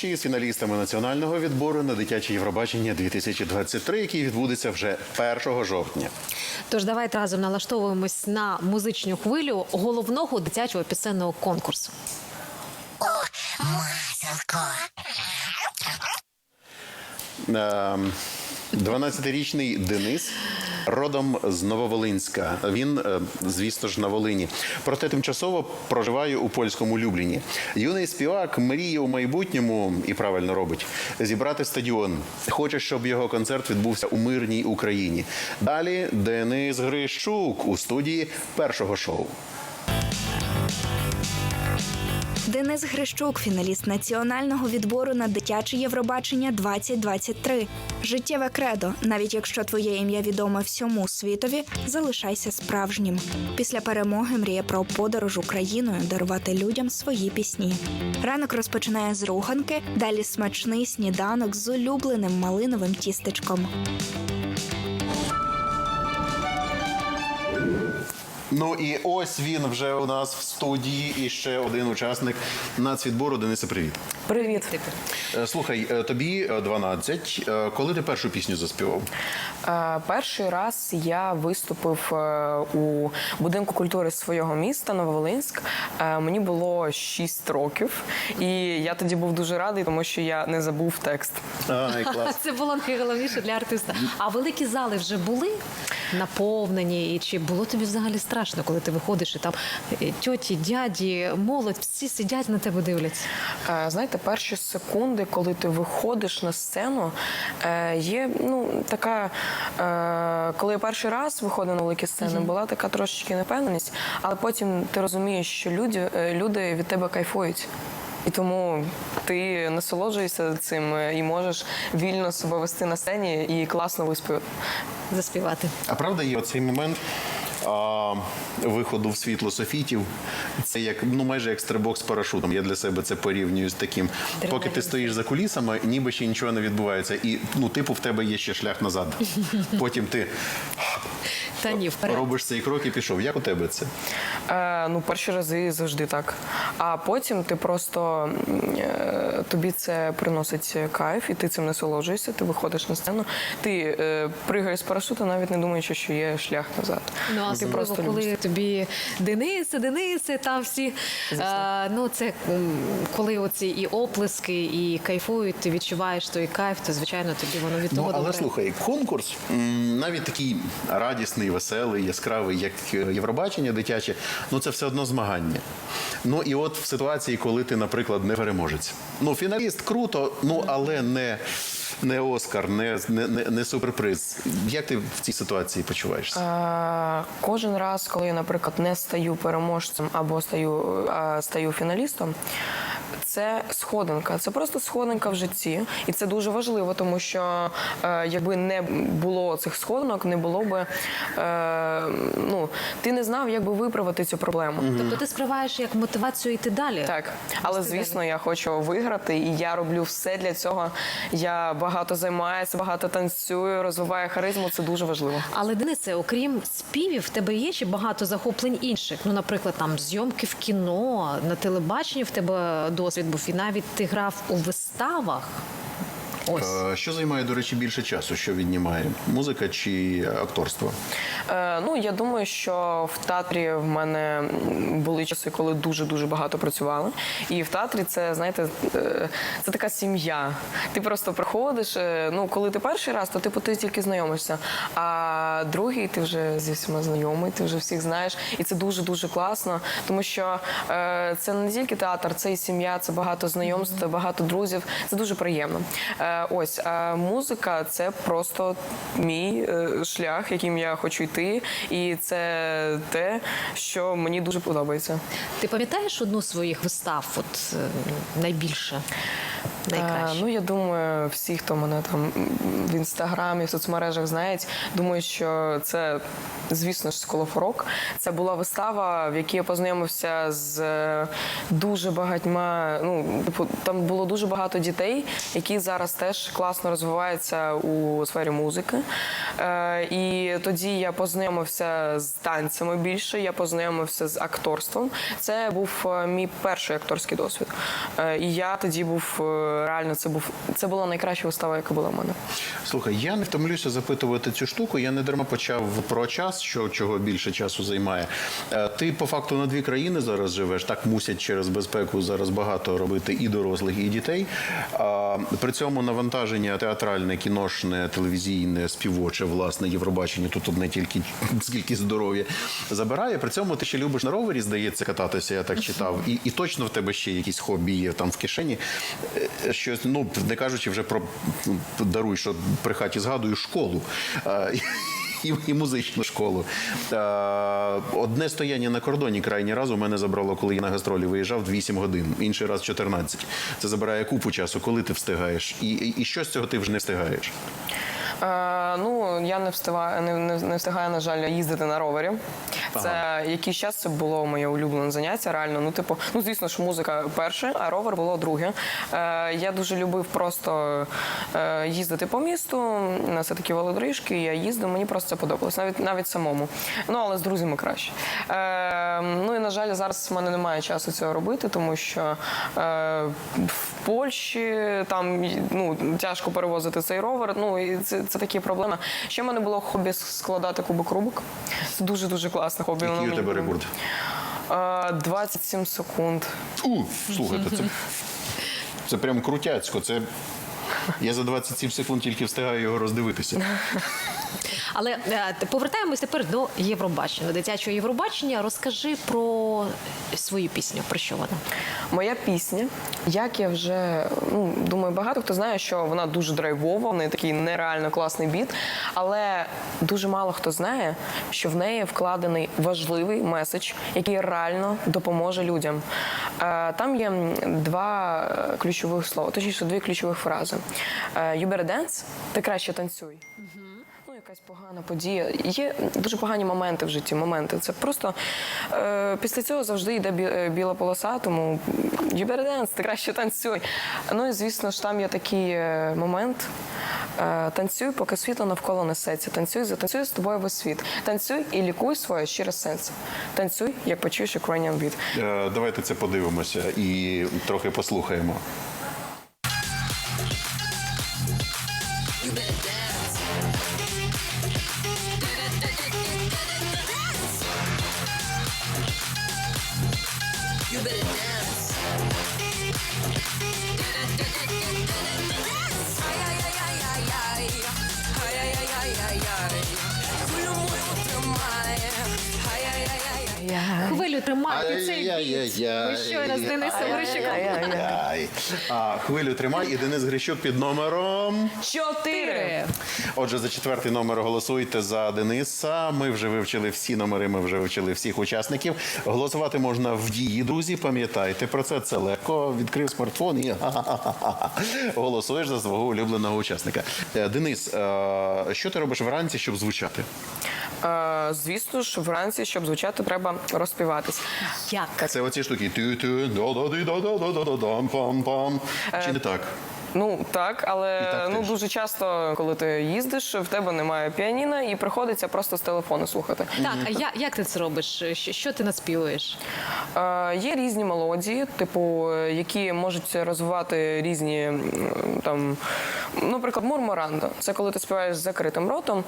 зустрічі з фіналістами національного відбору на дитяче Євробачення 2023, який відбудеться вже 1 жовтня. Тож давайте разом налаштовуємось на музичну хвилю головного дитячого пісенного конкурсу. Маселко. Ем, 12-річний Денис родом з Нововолинська. Він, е, звісно ж, на Волині. Проте тимчасово проживає у польському Любліні. Юний співак мріє у майбутньому і правильно робить зібрати стадіон. Хоче, щоб його концерт відбувся у мирній Україні. Далі Денис Грищук у студії першого шоу. Денис Грищук, фіналіст національного відбору на дитяче Євробачення 2023. Життєве кредо. Навіть якщо твоє ім'я відоме всьому світові, залишайся справжнім. Після перемоги мріє про подорож Україною, дарувати людям свої пісні. Ранок розпочинає з руханки, далі смачний сніданок з улюбленим малиновим тістечком. Ну і ось він вже у нас в студії. І ще один учасник нацвідбору. Денисе, привіт. Привіт. Е, Слухай, е, тобі е, 12. Е, Коли ти першу пісню заспівав? Перший раз я виступив у будинку культури свого міста Нововолинськ. Мені було 6 років, і я тоді був дуже радий, тому що я не забув текст. Ай, клас. Це було найголовніше для артиста. А великі зали вже були наповнені, і чи було тобі взагалі страшно, коли ти виходиш і там тьоті, дяді, молодь, всі сидять на тебе дивляться. Знаєте, перші секунди, коли ти виходиш на сцену, е, є ну така, е, коли я перший раз виходив на великі сцени, була така трошечки непевненість, але потім ти розумієш, що люди, е, люди від тебе кайфують. І тому ти насолоджуєшся цим і можеш вільно себе вести на сцені і класно виспівати. Заспівати. А правда є оцей момент а, виходу в світло софітів. Це як ну майже як стрибок з парашутом. Я для себе це порівнюю з таким. Поки ти стоїш за кулісами, ніби ще нічого не відбувається. І ну, типу, в тебе є ще шлях назад. Потім ти Та ні, вперед. робиш цей крок і пішов. Як у тебе це? Е, ну, перші рази завжди так. А потім ти просто е, тобі це приносить кайф, і ти цим насолоджуєшся. Ти виходиш на сцену, ти е, пригаєш з парашута, навіть не думаючи, що є шлях назад. Ну, а ти особливо, коли любиш. тобі Денисе, Денисе, там всі. А, ну, це коли оці і оплески, і кайфують, ти відчуваєш той кайф, то звичайно тобі воно від того Ну, але добре. слухай, конкурс навіть такий радісний, веселий, яскравий, як е, Євробачення дитяче, ну це все одно змагання. Ну і от в ситуації, коли ти, наприклад, не переможець. Ну, фіналіст круто, ну але не, не Оскар, не, не, не, суперприз. Як ти в цій ситуації почуваєшся? Кожен раз, коли я, наприклад, не стаю переможцем або стаю, а стаю фіналістом, це сходинка. Це просто сходинка в житті, і це дуже важливо, тому що е, якби не було цих сходинок, не було би е, ну ти не знав, як би виправити цю проблему. Тобто ти сприймаєш як мотивацію йти далі. Так, але звісно, я хочу виграти, і я роблю все для цього. Я багато займаюся, багато танцюю, розвиваю харизму. Це дуже важливо. Але Денисе, окрім співів, в тебе є ще багато захоплень інших. Ну, наприклад, там зйомки в кіно, на телебаченні в тебе досвід був, і навіть ти грав у виставах. Ось. Е, Що займає, до речі, більше часу? Що віднімає? Музика чи акторство? Е, ну я думаю, що в театрі в мене були часи, коли дуже дуже багато працювали. І в театрі це знаєте, е, це така сім'я. Ти просто приходиш. е, Ну, коли ти перший раз, то типу ти тільки знайомишся. А другий ти вже зі всіма знайомий, ти вже всіх знаєш, і це дуже дуже класно, тому що е, це не тільки театр, це і сім'я, це багато знайомств, багато друзів. Це дуже приємно. Е, ось музика це просто мій е, шлях, яким я хочу йти, і це те, що мені дуже подобається. Ти пам'ятаєш одну з своїх вистав, от е, найбільше, найкраще? ну я думаю, всі, хто мене там в інстаграмі, в соцмережах знають, думаю, що це, звісно ж, сколофорок. Це була вистава, в якій я познайомився з е, дуже багатьма. Ну, типу, там було дуже багато дітей, які зараз теж класно розвиваються у сфері музики. Е, і тоді я познайомився з танцями більше, я познайомився з акторством. Це був е, мій перший акторський досвід. Е, і я тоді був е, реально це був це була найкраща вистава, яка була в мене. Слухай, я не втомлюся запитувати цю штуку. Я не дарма почав про час, що чого більше часу займає. Е, Ти по факту на дві країни зараз живеш. Так мусять через безпеку зараз багато робити і дорослих, і дітей. При цьому навантаження театральне, кіношне, телевізійне, співоче, власне, Євробачення. Тут одне тільки скільки здоров'я забирає. При цьому ти ще любиш на ровері, здається, кататися. Я так читав. І, і точно в тебе ще якісь хобі є там в кишені. Щось, ну не кажучи вже про ну, даруй, що при хаті згадую школу. Е, І, і музичну школу. Е, Одне стояння на кордоні крайній раз у мене забрало, коли я на гастролі виїжджав 8 годин, інший раз 14. Це забирає купу часу, коли ти встигаєш. І, і, і що з цього ти вже не встигаєш? Е, ну я не встигаю, не, не, не встигаю, на жаль, їздити на ровері. Це якийсь час це було моє улюблене заняття. Реально, ну типу, ну звісно ж, музика перше, а ровер було друге. Е, я дуже любив просто е, їздити по місту. У нас такі велодоріжки, я їздив, мені просто це подобалось, навіть навіть самому. Ну але з друзями краще. Е, ну і на жаль, зараз в мене немає часу цього робити, тому що е, в Польщі там ну тяжко перевозити цей ровер. Ну і це, це такі проблеми. Ще в мене було хобі складати кубик рубик. Це дуже дуже класне хобі. Який у тебе рекорд? Е, 27 секунд. У, слухайте, це, це прям крутяцько. Це я за 27 секунд тільки встигаю його роздивитися. Але е, повертаємось тепер до Євробачення, дитячого Євробачення. Розкажи про свою пісню, про що вона. Моя пісня, як я вже ну думаю, багато хто знає, що вона дуже драйвова, в неї такий нереально класний біт. Але дуже мало хто знає, що в неї вкладений важливий меседж, який реально допоможе людям. Е, Там є два ключових слова, точніше, дві ключових фрази. Е, You better dance, ти краще танцюй. Якась погана подія. Є дуже погані моменти в житті. Моменти. Це просто е, після цього завжди йде е, біла полоса, тому you ти краще танцюй. Ну і звісно ж, там є такий е, момент. Е, танцюй, поки світло навколо несеться. Танцюй, затанцюй з тобою весь світ. Танцюй і лікуй своє щире серце. Танцюй, як почуєш Ukrainian beat. Давайте це подивимося і трохи послухаємо. Тримай під цей біт. Ай-яй-яй-яй. Щойно з Денисом Грищуком. А, хвилю тримай і Денис Грищук під номером. Чотири! Отже, за четвертий номер голосуйте за Дениса. Ми вже вивчили всі номери, ми вже вивчили всіх учасників. Голосувати можна в дії, друзі. Пам'ятайте про це. Це легко. Відкрив смартфон і голосуєш за свого улюбленого учасника. Е, Денис, е, що ти робиш вранці, щоб звучати? Е, звісно ж, вранці, щоб звучати, треба розпіватись. Як? Це оці штуки. Пам-пам. Чи не так? Ну так, але так ну теж. дуже часто, коли ти їздиш, в тебе немає піаніна, і приходиться просто з телефону слухати. Так, а я, як ти це робиш? Що, що ти наспівуєш? Е, є різні мелодії, типу, е, які можуть розвивати різні там, наприклад, мурморандо. Це коли ти співаєш з закритим ротом.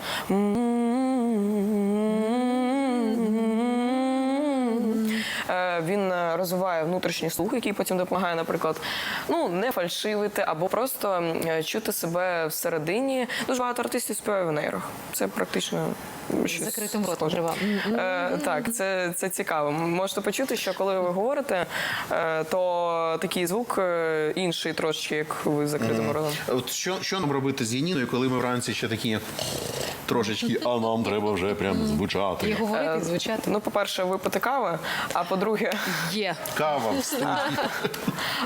Е, Він е, розвиває внутрішній слух, який потім допомагає, наприклад, ну не фальшивити або просто чути себе всередині. Дуже багато артистів співає в нейрах. Це практично щось Закритим ротом жива. Е, так, це, це цікаво. Можете почути, що коли ви говорите, е, то такий звук е, інший трошечки, як ви закритим ротом. От що, що нам робити з Яніною, коли ми вранці ще такі трошечки, а нам треба вже прям звучати. І говорити, і звучати? Ну, по-перше, випити кави, а по-друге, Є. Кава в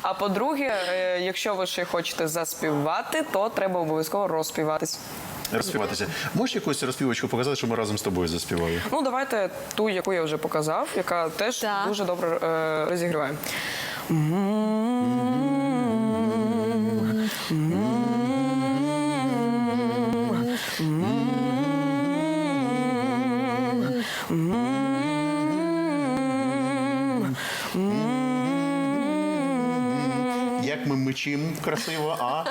а по-друге, е, якщо ви ще хочете заспівати, то треба обов'язково розспіватись. розпіватися. Можеш якусь розпівочку показати, що ми разом з тобою заспівали? Ну, давайте ту, яку я вже показав, яка теж дуже добре е, розігріває. Як ми мечі красиво, а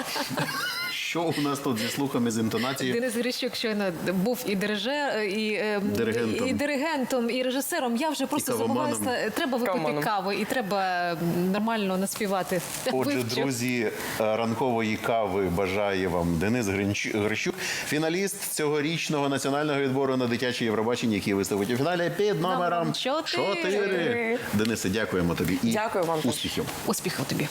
що у нас тут зі слухами, з інтонацією? Денис Грищук щойно був і дирижер, і, е, Диригентом. і диригентом, і режисером. Я вже просто забуваюся. Треба випити Кавоманом. кави і треба нормально наспівати. Отже, друзі, е, ранкової кави бажає вам Денис Грищук, фіналіст цьогорічного національного відбору на дитяче Євробачення, який виставить у фіналі під номером чотири. чотири. Денисе, дякуємо тобі і Дякую вам успіхів. Успіхів тобі.